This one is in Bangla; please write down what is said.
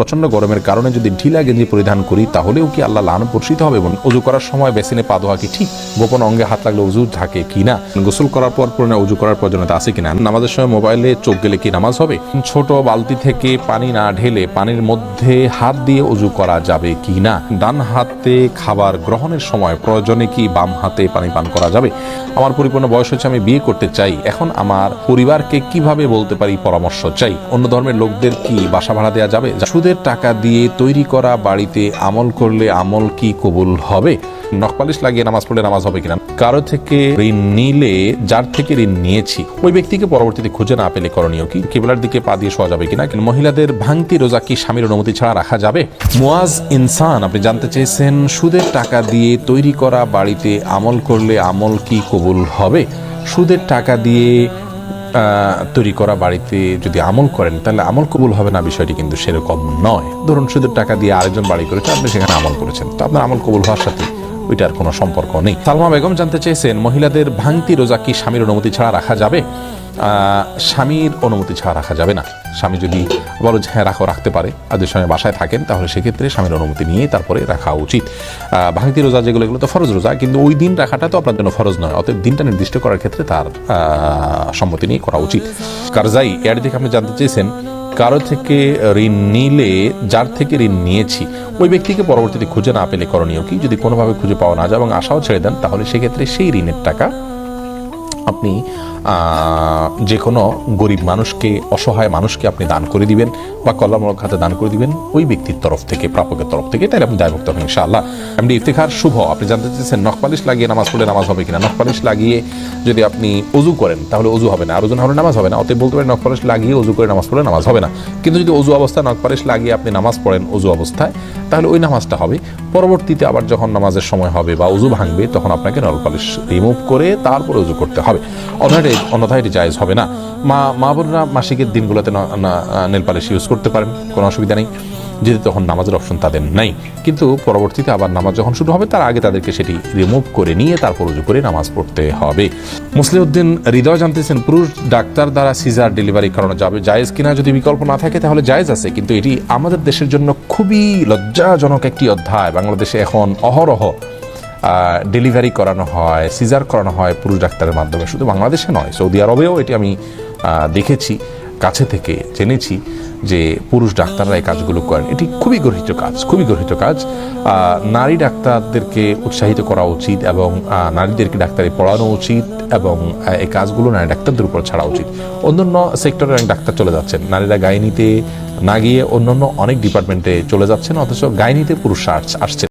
প্রচণ্ড গরমের কারণে যদি ঢিলা গেঞ্জি পরিধান করি, তাহলেও কি আল্লাহ লান বর্ষিত হবে? এবং উজু করার সময় বেসিনে পা ধোয়া কি ঠিক? গোপন অঙ্গে হাত লাগলে উজু থাকে কি না? গোসল করার পর পুরনো উজু করার প্রয়োজনীয়তা আছে কিনা নামাজের সময় মোবাইলে চোখ গেলে কি নামাজ হবে? ছোট বালতি থেকে পানি না ঢেলে পানির মধ্যে হাত দিয়ে উজু করা যাবে কি না? ডান হাতে খাবার গ্রহণের সময় প্রয়োজনে কি বাম হাতে পানি পান করা যাবে? আমার পরিপূর্ণ বয়স হচ্ছে আমি বিয়ে করতে চাই। এখন আমার পরিবারকে কীভাবে বলতে পারি পরামর্শ চাই? অন্য ধর্মের লোকদের কি বাসা ভাড়া দেওয়া যাবে? সুদের টাকা দিয়ে তৈরি করা বাড়িতে আমল করলে আমল কি কবুল হবে? নখপালিশ লাগিয়ে নামাজ পড়লে নামাজ হবে কিনা? কারও থেকে ঋণ নিলে, যার থেকে ঋণ নিয়েছি, ওই ব্যক্তিকে পরবর্তীতে খুঁজে না পেলে করণীয় কি? কেবলার দিকে পা দিয়ে শোয়া যাবে কিনা? মহিলাদের ভাঙতি রোজা কি স্বামীর অনুমতি ছাড়া রাখা যাবে? মুয়াজ ইনসান, আপনি জানতে চেয়েছেন, সুদের টাকা দিয়ে তৈরি করা বাড়িতে আমল করলে আমল কি কবুল হবে? সুদের টাকা দিয়ে তৈরি করা বাড়িতে যদি আমল করেন, তাহলে আমল কবুল হবে না বিষয়টি কিন্তু সেরকম নয়। ধরুন শুধু টাকা দিয়ে আরেকজন বাড়ি করেছে, আপনি সেখানে আমল করেছেন। তো আপনার আমল কবুল হওয়ার সাথে ওইটার কোনো সম্পর্ক নেই। সালমা বেগম জানতে চেয়েছেন, মহিলাদের ভাঙতি রোজা কি স্বামীর অনুমতি ছাড়া রাখা যাবে? স্বামীর অনুমতি ছাড়া রাখা যাবে না। স্বামী যদি বলো যে হ্যাঁ রাখো, রাখতে পারে। আর যদি স্বামী বাসায় থাকেন, তাহলে সেক্ষেত্রে স্বামীর অনুমতি নিয়ে তারপরে রাখা উচিত। ভাঙতি রোজা যেগুলো, এগুলো তো ফরজ রোজা, কিন্তু ওই দিন রাখাটা তো আপনার জন্য ফরজ নয়। অতএব দিনটা নির্দিষ্ট করার ক্ষেত্রে তার সম্মতি নিয়ে করা উচিত। কারজাই, এর দিকে আপনি জানতে চেয়েছেন, কারও থেকে ঋণ নিলে, যার থেকে ঋণ নিয়েছি, ওই ব্যক্তিকে পরবর্তীতে খুঁজে না পেলে করণীয় কি? যদি কোনোভাবে খুঁজে পাওয়া না যায় এবং আশাও ছেড়ে দেন, তাহলে সেক্ষেত্রে সেই ঋণের টাকা আপনি যে কোনো গরিব মানুষকে, অসহায় মানুষকে আপনি দান করে দিবেন বা কল্যাণমূলক খাতে দান করে দিবেন, ওই ব্যক্তির তরফ থেকে, প্রাপকের তরফ থেকে তাহলে আপনি দায়ভুক্ত হবেন ইনশাআল্লাহ। এমনি ইফতেখার, শুভ। আপনি জানতে চাইছেন নখপালিশ লাগিয়ে নামাজ পড়লে নামাজ হবে কিনা? নখপালিশ লাগিয়ে যদি আপনি অজু করেন, তাহলে অজু হবে না। আর ওজন হলে নামাজ হবে না। অতএব বলতে পারেন নখপালিশ লাগিয়ে অজু করে নামাজ পড়লে নামাজ হবে না। কিন্তু যদি অজু অবস্থায় নখপালিশ লাগিয়ে আপনি নামাজ পড়েন অজু অবস্থায়, তাহলে ওই নামাজটা হবে। পরবর্তীতে আবার যখন নামাজের সময় হবে বা অজু ভাঙবে, তখন আপনাকে নলপালিশ রিমুভ করে তারপরে অজু করতে হবে। অন্যথায় অন্যথায় এটি জায়েজ হবে না। মা মা বোনরা মাসিকের দিনগুলোতে নেল পালিশ ইউজ করতে পারেন, কোনো অসুবিধা নেই। যদি তখন নামাজের অপশন তাদের নাই। কিন্তু পরবর্তীতে আবার নামাজ যখন শুরু হবে, তার আগে তাদেরকে সেটি রিমুভ করে নিয়ে তারপর উজু করে নামাজ পড়তে হবে। মুসলিউদ্দিন হৃদয় জানতেছেন, পুরুষ ডাক্তার দ্বারা সিজার ডেলিভারি করানো যাবে, জায়েজ কিনা যদি বিকল্প না থাকে তাহলে জায়েজ আছে। কিন্তু এটি আমাদের দেশের জন্য খুবই লজ্জাজনক একটি অধ্যায়। বাংলাদেশে এখন অহরহ ডেলিভারি করানো হয় সিজার করানো হয় পুরুষ ডাক্তারের মাধ্যমে। শুধু বাংলাদেশে নয়, সৌদি আরবেও এটি আমি দেখেছি, কাছে থেকে জেনেছি যে পুরুষ ডাক্তাররা এই কাজগুলো করেন। এটি খুবই গর্হিত কাজ, খুবই গর্হিত কাজ। নারী ডাক্তারদেরকে উৎসাহিত করা উচিত এবং নারীদেরকে ডাক্তারি পড়ানো উচিত এবং এই কাজগুলো নারী ডাক্তারদের উপর ছাড়া উচিত। অন্যান্য সেক্টরে অনেক ডাক্তার চলে যাচ্ছেন। নারীরা গাইনিতে না গিয়ে অন্যান্য অনেক ডিপার্টমেন্টে চলে যাচ্ছেন, অথচ গাইনিতে পুরুষ আসছে